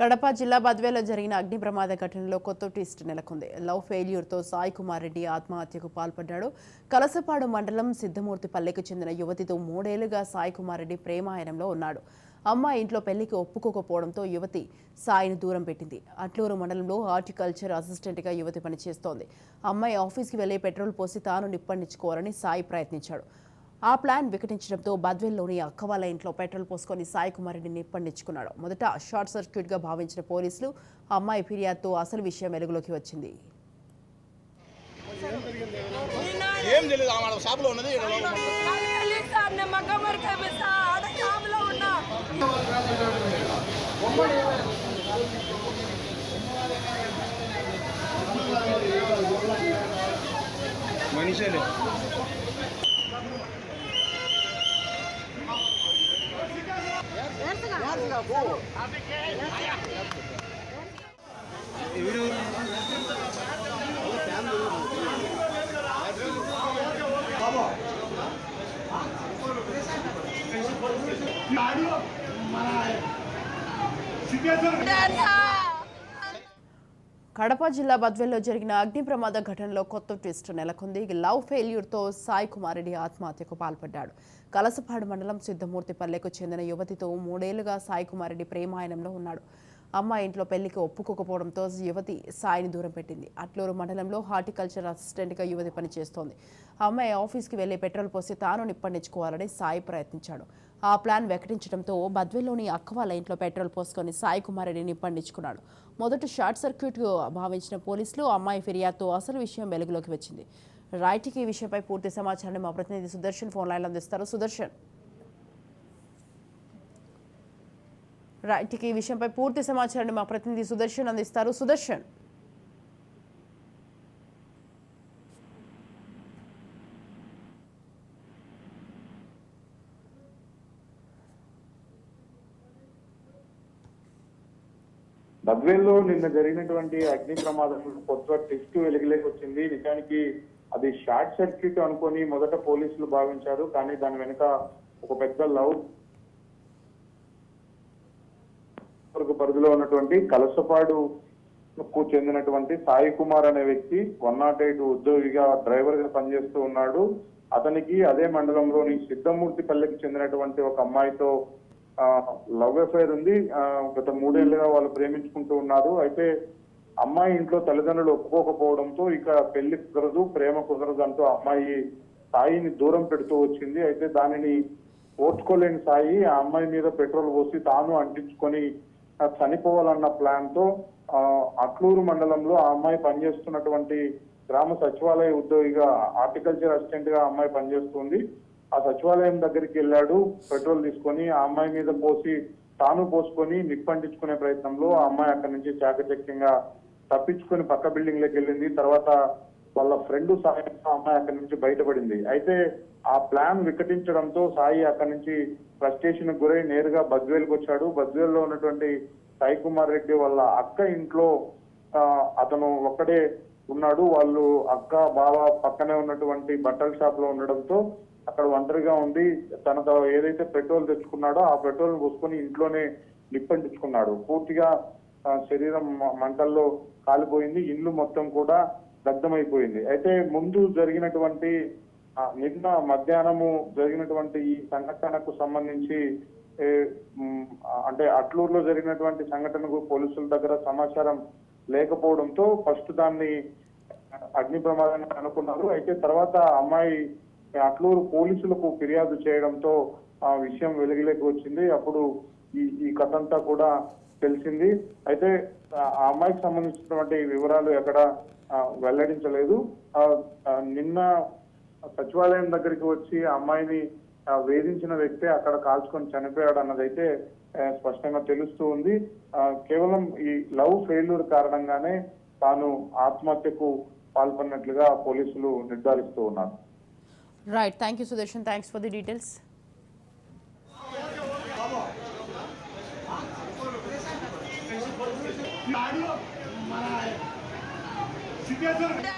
కడప జిల్లా బద్వేలో జరిగిన అగ్ని ప్రమాద ఘటనలో కొత్త ట్విస్ట్ నెలకొంది. లవ్ ఫెయిల్యూర్తో సాయి కుమార్ రెడ్డి ఆత్మహత్యకు పాల్పడ్డాడు. కలసపాడు మండలం సిద్ధమూర్తి పల్లెకు చెందిన యువతితో మూడేళ్ళుగా సాయి కుమార్ రెడ్డి ప్రేమాయణంలో ఉన్నాడు. అమ్మాయి ఇంట్లో పెళ్ళికి ఒప్పుకోకపోవడంతో యువతి సాయిని దూరం పెట్టింది. అట్లూరు మండలంలో హార్టికల్చర్ అసిస్టెంట్గా యువతి పనిచేస్తోంది. అమ్మాయి ఆఫీస్కి వెళ్ళి పెట్రోల్ పోసి తాను నిప్పండించుకోవాలని సాయి ప్రయత్నించాడు. ఆ ప్లాన్ వికటించడంతో బద్వెల్లోని అక్కవాల వాళ్ళ ఇంట్లో పెట్రోల్ పోసుకొని సాయి కుమార్ని నిప్పండించుకున్నాడు. మొదట షార్ట్ సర్క్యూట్గా భావించిన పోలీసులు అమ్మాయి ఫిర్యాదుతో అసలు విషయం వెలుగులోకి వచ్చింది. ఏం తెలియదు ఆమె షాప్లో ఉన్నది లోపల ఉన్నది. కడప జిల్లా బద్వెల్లో జరిగిన అగ్ని ప్రమాద ఘటనలో కొత్త ట్విస్ట్ నెలకొంది. లవ్ ఫెయిల్యూర్తో సాయి కుమార్ రెడ్డి ఆత్మహత్యకు పాల్పడ్డాడు. కలసపాడు మండలం సిద్ధమూర్తిపల్లెకు చెందిన యువతితో మూడేళ్ళుగా సాయి కుమార్ రెడ్డి ప్రేమాయణంలో ఉన్నాడు. అమ్మాయి ఇంట్లో పెళ్ళికి ఒప్పుకోకపోవడంతో యువతి సాయిని దూరం పెట్టింది. అట్లూరు మండలంలో హార్టికల్చర్ అసిస్టెంట్గా యువతి పనిచేస్తోంది. అమ్మాయి ఆఫీస్కి వెళ్ళి పెట్రోల్ పోసి తాను నిప్పండించుకోవాలని సాయి ప్రయత్నించాడు. ఆ ప్లాన్ వెకటించడంతో బద్వెల్లోని అక్క వాళ్ళ ఇంట్లో పెట్రోల్ పోసుకొని సాయి కుమార్ నిప్పండించుకున్నాడు మొదట షార్ట్ సర్క్యూట్ భావించిన పోలీసులు అమ్మాయి ఫిర్యాదుతో అసలు విషయం వెలుగులోకి వచ్చింది. రైట్కి ఈ విషయంపై పూర్తి సమాచారాన్ని మా ప్రతినిధి సుదర్శన్ ఫోన్ లైన్లో అందిస్తారు. సుదర్శన్. రైట్కి ఈ విషయంపై పూర్తి సమాచారాన్ని మా ప్రతినిధి సుదర్శన్ అందిస్తారు. సుదర్శన్. బద్వేల్లో నిన్న జరిగినటువంటి అగ్ని ప్రమాదం కొత్త టెస్ట్ వెలుగులోకి వచ్చింది నిజానికి అది షార్ట్ సర్క్యూట్ అనుకొని మొదట పోలీసులు భావించారు. కానీ దాని వెనుక ఒక పెద్ద లవ్ వర్గ పరిధిలో ఉన్నటువంటి కలసపాడు కు చెందినటువంటి సాయి కుమార్ అనే వ్యక్తి వన్ నాట్ ఎయిట్ ఉద్యోగిగా డ్రైవర్గా పనిచేస్తూ ఉన్నాడు. అతనికి అదే మండలంలోని సిద్ధమూర్తి పల్లెకి చెందినటువంటి ఒక అమ్మాయితో లవ్ అఫైర్ ఉంది. గత మూడేళ్ళుగా వాళ్ళు ప్రేమించుకుంటూ ఉన్నారు. అయితే అమ్మాయి ఇంట్లో తల్లిదండ్రులు ఒప్పుకోకపోవడంతో ఇక పెళ్ళి కుదరదు ప్రేమ కుదరదు అంటూ అమ్మాయి సాయిని దూరం పెడుతూ వచ్చింది. అయితే దానిని ఓర్చుకోలేని సాయి ఆ అమ్మాయి మీద పెట్రోల్ పోసి తాను అంటించుకొని చనిపోవాలన్న ప్లాన్తో అట్లూరు మండలంలో ఆ అమ్మాయి పనిచేస్తున్నటువంటి గ్రామ సచివాలయ ఉద్యోగిగా హార్టికల్చర్ అసిస్టెంట్గా అమ్మాయి పనిచేస్తుంది. ఆ సచివాలయం దగ్గరికి వెళ్ళాడు పెట్రోల్ తీసుకొని ఆ అమ్మాయి మీద పోసి తాను పోసుకొని నిప్పంటించుకునే ప్రయత్నంలో ఆ అమ్మాయి అక్కడి నుంచి చాకచక్యంగా తప్పించుకొని పక్క బిల్డింగ్లోకి వెళ్ళింది. తర్వాత వాళ్ళ ఫ్రెండ్ సాయంతో అమ్మాయి అక్కడి నుంచి బయటపడింది. అయితే ఆ ప్లాన్ వికటించడంతో సాయి అక్కడి నుంచి ఫ్రస్ట్రేషన్ గురై నేరుగా బద్వేల్కి వచ్చాడు. బద్వేల్లో ఉన్నటువంటి సాయి కుమార్ రెడ్డి వాళ్ళ అక్క ఇంట్లో అతను ఒక్కడే ఉన్నాడు. వాళ్ళు అక్క బావ పక్కనే ఉన్నటువంటి బట్టల షాప్లో ఉండడంతో అక్కడ ఒంటరిగా ఉండి తన ఏదైతే పెట్రోల్ తెచ్చుకున్నాడో ఆ పెట్రోల్ పోసుకొని ఇంట్లోనే నిప్పంటించుకున్నాడు. పూర్తిగా శరీరం మంటల్లో కాలిపోయింది. ఇల్లు మొత్తం కూడా దగ్ధమైపోయింది. అయితే ముందు జరిగినటువంటి నిన్న మధ్యాహ్నము జరిగినటువంటి ఈ సంఘటనకు సంబంధించి అంటే అట్లూరులో జరిగినటువంటి సంఘటనకు పోలీసుల దగ్గర సమాచారం లేకపోవడంతో ఫస్ట్ దాన్ని అగ్ని ప్రమాదాన్ని అనుకున్నారు. అయితే తర్వాత అమ్మాయి అట్లూరు పోలీసులకు ఫిర్యాదు చేయడంతో ఆ విషయం వెలుగులోకి వచ్చింది. అప్పుడు ఈ ఈ కథ అంతా కూడా తెలిసింది. అయితే ఆ అమ్మాయికి సంబంధించినటువంటి వివరాలు ఎక్కడ వెల్లడించలేదు. నిన్న సచివాలయం దగ్గరికి వచ్చి ఆ అమ్మాయిని వేధించిన వ్యక్తే అక్కడ కాల్చుకొని చనిపోయాడు అన్నదైతే స్పష్టంగా తెలుస్తూ ఉంది. కేవలం ఈ లవ్ ఫెయిల్యూర్ కారణంగానే తాను ఆత్మహత్యకు పాల్పడినట్లుగా పోలీసులు నిర్ధారిస్తూ ఉన్నారు. Right thank you Sudarshan thanks for the details 준비하도록